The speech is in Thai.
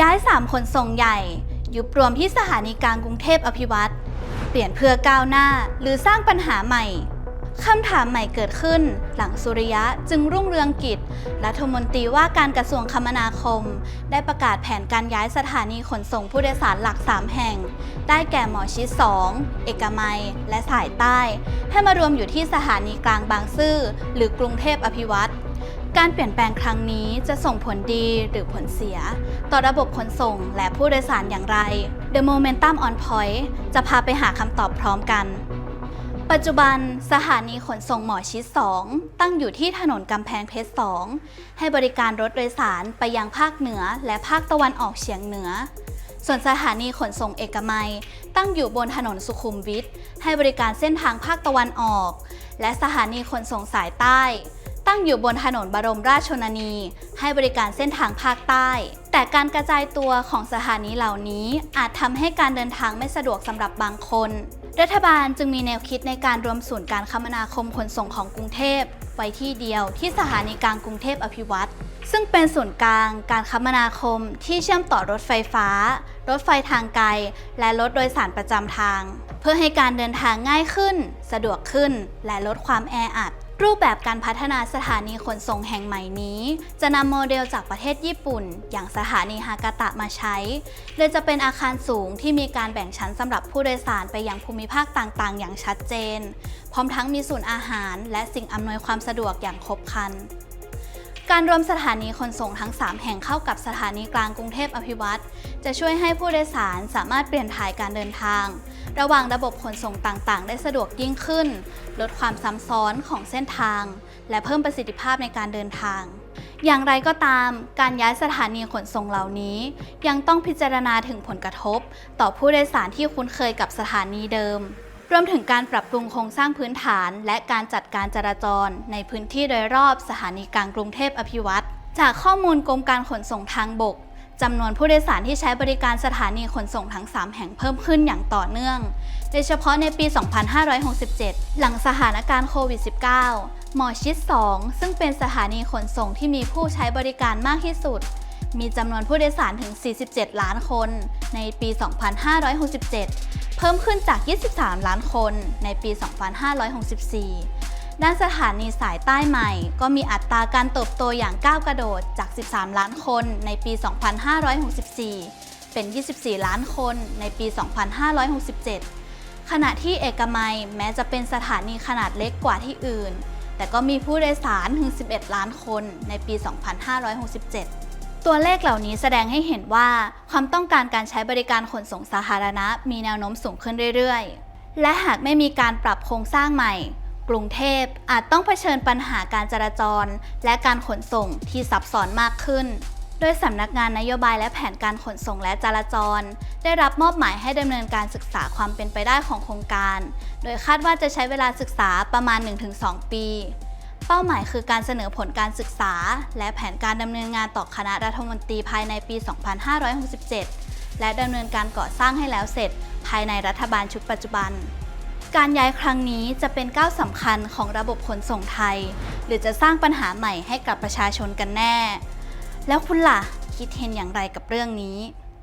ย้าย3ขนส่งใหญ่ ยุบรวมที่สถานีกลางกรุงเทพอภิวัตรเปลี่ยนเพื่อก้าวหน้าหรือสร้างปัญหาใหม่คำถามใหม่เกิดขึ้น หลังสุริยะจึงรุ่งเรืองกิจรัฐมนตรีว่าการกระทรวงคมนาคม ได้ประกาศแผนการย้ายสถานีขนส่งผู้โดยสารหลัก 3 แห่ง ได้แก่หมอชิด 2 เอกมัย และสายใต้ ให้มารวมอยู่ที่สถานีกลางบางซื่อหรือกรุงเทพอภิวัตร การเปลี่ยนแปลงครั้งนี้จะส่งผลดีหรือผลเสีย ต่อระบบขนส่งและผู้โดยสารอย่างไร The Momentum on Point จะพาไปหาคำตอบพร้อมกัน ปัจจุบันสถานีขนส่งหมอชิด 2 ตั้งอยู่ที่ถนนกำแพงเพชร 2 ให้บริการรถโดยสารไปยังภาคเหนือและภาคตะวันออกเฉียงเหนือ ส่วนสถานีขนส่งเอกมัย ตั้งอยู่บนถนนสุขุมวิทให้บริการเส้นทางภาคตะวันออก และสถานีขนส่งสายใต้ ตั้งอยู่บนถนนบรมราชชนนี ให้บริการเส้นทางภาคใต้ แต่การกระจายตัวของสถานีเหล่านี้อาจทำให้การเดินทางไม่สะดวกสำหรับบางคน รัฐบาลจึงมีแนวคิดในการรวมศูนย์การคมนาคมขนส่งของกรุงเทพ ไว้ที่เดียวที่สถานีกลางกรุงเทพอภิวัตรซึ่งเป็นศูนย์กลางการคมนาคมที่เชื่อมต่อรถไฟฟ้า รถไฟทางไกล และรถโดยสารประจำทาง เพื่อให้การเดินทางง่ายขึ้น สะดวกขึ้น และลดความแออัด รูปแบบการพัฒนาสถานีขนส่งแห่งใหม่นี้ จะนำโมเดลจากประเทศญี่ปุ่น อย่างสถานีฮากาตะมาใช้ โดยจะเป็นอาคารสูงที่มีการแบ่งชั้นสำหรับผู้โดยสารไปยังภูมิภาคต่างๆ อย่างชัดเจน พร้อมทั้งมีศูนย์อาหาร และสิ่งอำนวยความสะดวกอย่างครบครัน การรวมสถานีขนส่งทั้ง 3 แห่งเข้ากับสถานีกลางกรุงเทพอภิวัตรจะช่วยให้ผู้โดยสารสามารถเปลี่ยนถ่ายการเดินทาง ระหว่างระบบขนส่งต่างๆ ได้สะดวกยิ่งขึ้น ลดความซ้ำซ้อนของเส้นทาง และเพิ่มประสิทธิภาพในการเดินทาง อย่างไรก็ตาม การย้ายสถานีขนส่งเหล่านี้ ยังต้องพิจารณาถึงผลกระทบ ต่อผู้โดยสารที่คุ้นเคยกับสถานีเดิม รวมถึงการปรับปรุงโครงสร้างพื้นฐาน และการจัดการจราจร ในพื้นที่โดยรอบสถานีกลางกรุงเทพอภิวัตรจากข้อมูลกรมการขนส่งทางบกจำนวนผู้โดยสารที่ใช้บริการสถานีขนส่งทั้ง 3 แห่งเพิ่มขึ้นอย่างต่อเนื่อง โดยเฉพาะในปี 2567 หลังสถานการณ์โควิด -19 หมอชิด 2 ซึ่งเป็นสถานีขนส่งที่มีผู้ใช้บริการมากที่สุด มีจำนวนผู้โดยสารถึง 47 ล้านคนในปี 2567 เพิ่มขึ้นจาก 23 ล้านคนในปี 2564 ด้านสถานีสายใต้ใหม่ ก็มีอัตราการเติบโตอย่างก้าวกระโดดจาก 13 ล้านคนในปี 2564 เป็น 24 ล้านคนในปี 2567 ขณะที่เอกมัยแม้จะเป็นสถานีขนาดเล็กกว่าที่อื่น แต่ก็มีผู้โดยสารถึง 11 ล้านคนในปี 2567 ตัวเลขเหล่านี้แสดงให้เห็นว่าความต้องการการใช้บริการขนส่งสาธารณะ มีแนวโน้มสูงขึ้นเรื่อยๆ และหากไม่มีการปรับโครงสร้างใหม่ กรุงเทพอาจต้องเผชิญปัญหาการจราจร และการขนส่งที่ซับซ้อนมากขึ้น โดยสำนักงานนโยบายและแผนการขนส่งและจราจร ได้รับมอบหมายให้ดำเนินการศึกษาความเป็นไปได้ของโครงการ โดยคาดว่าจะใช้เวลาศึกษาประมาณ 1-2 ปี เป้าหมายคือการเสนอผลการศึกษา และแผนการดำเนินงานต่อคณะรัฐมนตรีภายในปี 2567 และดำเนินการก่อสร้างให้แล้วเสร็จ ภายในรัฐบาลชุดปัจจุบัน การย้ายครั้งนี้จะเป็นก้าวสำคัญของระบบขนส่งไทย หรือจะสร้างปัญหาใหม่ให้กับประชาชนกันแน่ แล้วคุณล่ะ คิดเห็นอย่างไรกับเรื่องนี้